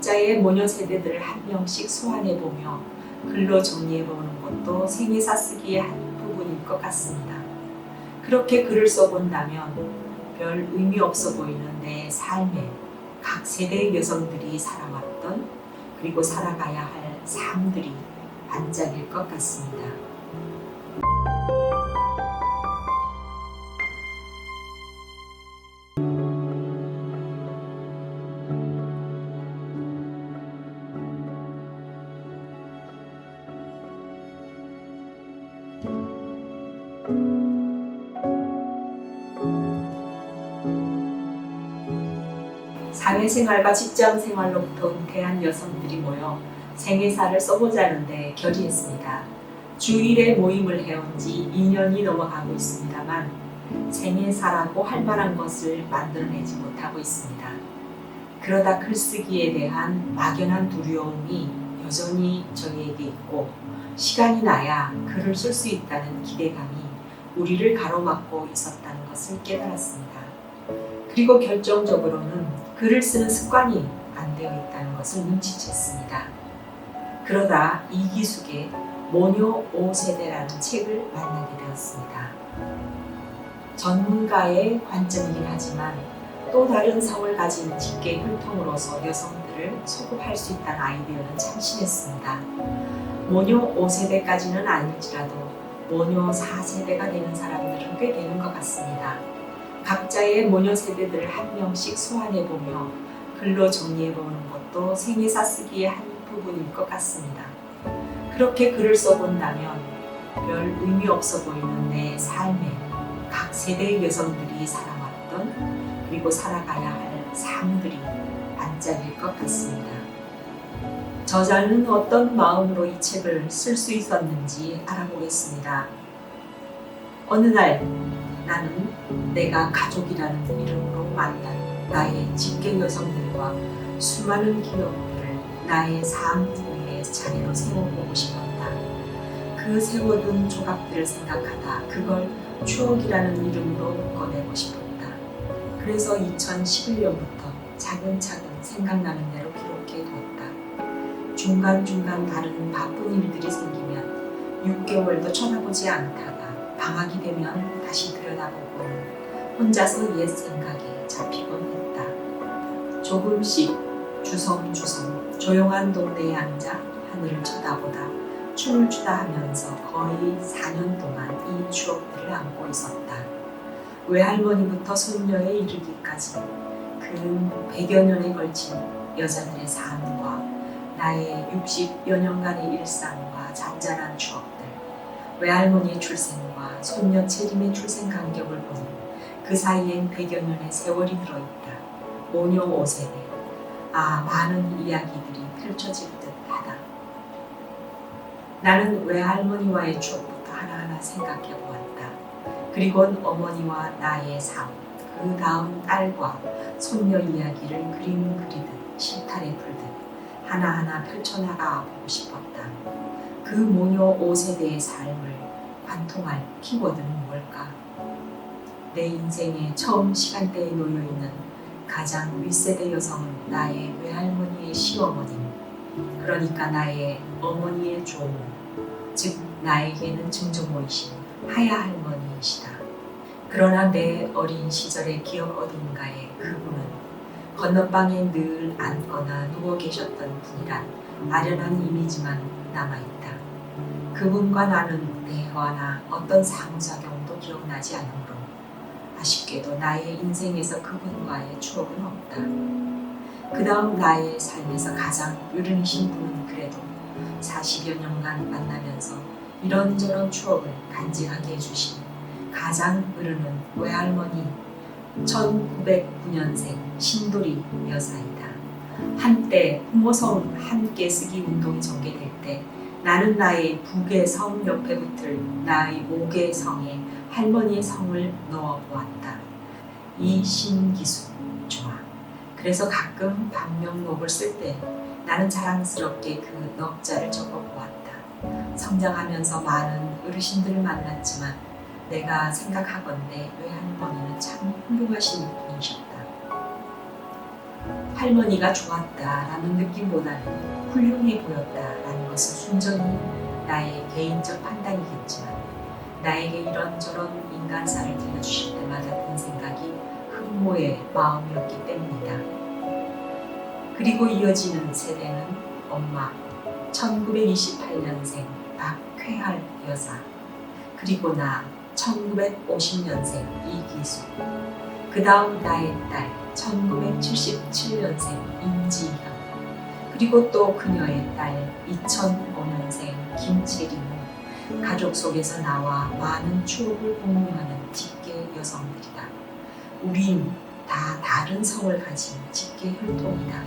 각자의 모녀 세대들을 한 명씩 소환해 보며 글로 정리해 보는 것도 생애사 쓰기의 한 부분일 것 같습니다. 그렇게 글을 써본다면 별 의미 없어 보이는 내 삶에 각 세대의 여성들이 살아왔던 그리고 살아가야 할 삶들이 반짝일 것 같습니다. 사회생활과 직장생활로부터 은퇴한 여성들이 모여 생애사를 써보자는데 결의했습니다. 주일에 모임을 해온 지 2년이 넘어가고 있습니다만 생애사라고 할 만한 것을 만들어내지 못하고 있습니다. 그러다 글쓰기에 대한 막연한 두려움이 여전히 저희에게 있고 시간이 나야 글을 쓸 수 있다는 기대감이 우리를 가로막고 있었다는 것을 깨달았습니다. 그리고 결정적으로는 글을 쓰는 습관이 안 되어 있다는 것을 눈치챘습니다. 그러다 이기숙의 모녀 5세대라는 책을 만나게 되었습니다. 전문가의 관점이긴 하지만 또 다른 성을 가진 직계 혈통으로서 여성들을 소급할 수 있다는 아이디어는 참신했습니다. 모녀 5세대까지는 아닐지라도 모녀 4세대가 되는 사람들은 꽤 되는 것 같습니다. 각자의 모녀 세대들을 한 명씩 소환해 보며 글로 정리해 보는 것도 생애사 쓰기의 한 부분일 것 같습니다. 그렇게 글을 써본다면 별 의미 없어 보이는 내 삶에 각 세대의 여성들이 살아왔던 그리고 살아가야 할 삶들이 반짝일 것 같습니다. 저자는 어떤 마음으로 이 책을 쓸 수 있었는지 알아보겠습니다. 어느 날 나는 내가 가족이라는 이름으로 만난 나의 직계 여성들과 수많은 기억들을 나의 삶 위에 차례로 세워보고 싶었다. 그 세워둔 조각들을 생각하다 그걸 추억이라는 이름으로 꺼내고 싶었다. 그래서 2011년부터 차근차근 생각나는 대로 기록해 두었다. 중간중간 다른 바쁜 일들이 생기면 6개월도 쳐다보지 않다가 방학이 되면 다시 들여다보고 혼자서 옛 생각에 잡히곤 했다. 조금씩 주섬주섬 조용한 동네에 앉아 하늘을 쳐다보다 춤을 추다 하면서 거의 4년 동안 이 추억들을 안고 있었다. 외할머니부터 손녀에 이르기까지 그 100여 년에 걸친 여자들의 삶과 나의 60여 년간의 일상과 잔잔한 추억들, 외할머니의 출생과 손녀 채림의 출생 간격을 보니 그 사이엔 100여 년의 세월이 들어있다. 모녀 5세대. 아, 많은 이야기들이 펼쳐질 듯 하다. 나는 외할머니와의 추억부터 하나하나 생각해 보았다. 그리곤 어머니와 나의 삶, 그 다음 딸과 손녀 이야기를 그림 그리듯 실타래 풀듯 하나하나 펼쳐나가 보고 싶었다. 그 모녀 5세대의 삶을 관통할 키워드는 뭘까? 내 인생의 처음 시간대에 놓여 있는 가장 윗세대 여성은 나의 외할머니의 시어머님, 그러니까 나의 어머니의 조모, 즉 나에게는 증조모이신 하야 할머니이시다. 그러나 내 어린 시절의 기억 어딘가에 그분은 건너방에 늘 앉거나 누워 계셨던 분이란 아련한 이미지만 남아있다. 그분과 나는 대화나 어떤 상호작용도 기억나지 않으므로 아쉽게도 나의 인생에서 그분과의 추억은 없다. 그 다음 나의 삶에서 가장 유른이신 분은 그래도 40여 년간 만나면서 이런저런 추억을 간직하게 해주신 가장 흐르는 외할머니 1909년생 신도리 여사이다. 한때 부모성 함께 쓰기 운동이 전개될 때 나는 나의 북의 성 옆에 붙을 나의 목의 성에 할머니의 성을 넣어 보았다. 이 신기수 좋아. 그래서 가끔 반명록을 쓸 때 나는 자랑스럽게 그 넉자를 적어 보았다. 성장하면서 많은 어르신들을 만났지만 내가 생각하건대 외할머니는 참 훌륭하신 분이셨다. 할머니가 좋았다라는 느낌보다는 훌륭해 보였다라는 것은 순전히 나의 개인적 판단이겠지만 나에게 이런저런 인간사를 들려주실 때마다 든 생각이 흠모의 마음이었기 때문이다. 그리고 이어지는 세대는 엄마 1928년생 박쾌할 여사 그리고 나 1950년생 이기수 그 다음 나의 딸 1977년생 임지현 그리고 또 그녀의 딸 2005년생 김채림은 가족 속에서 나와 많은 추억을 공유하는 직계 여성들이다. 우린 다 다른 성을 가진 직계 혈통이다.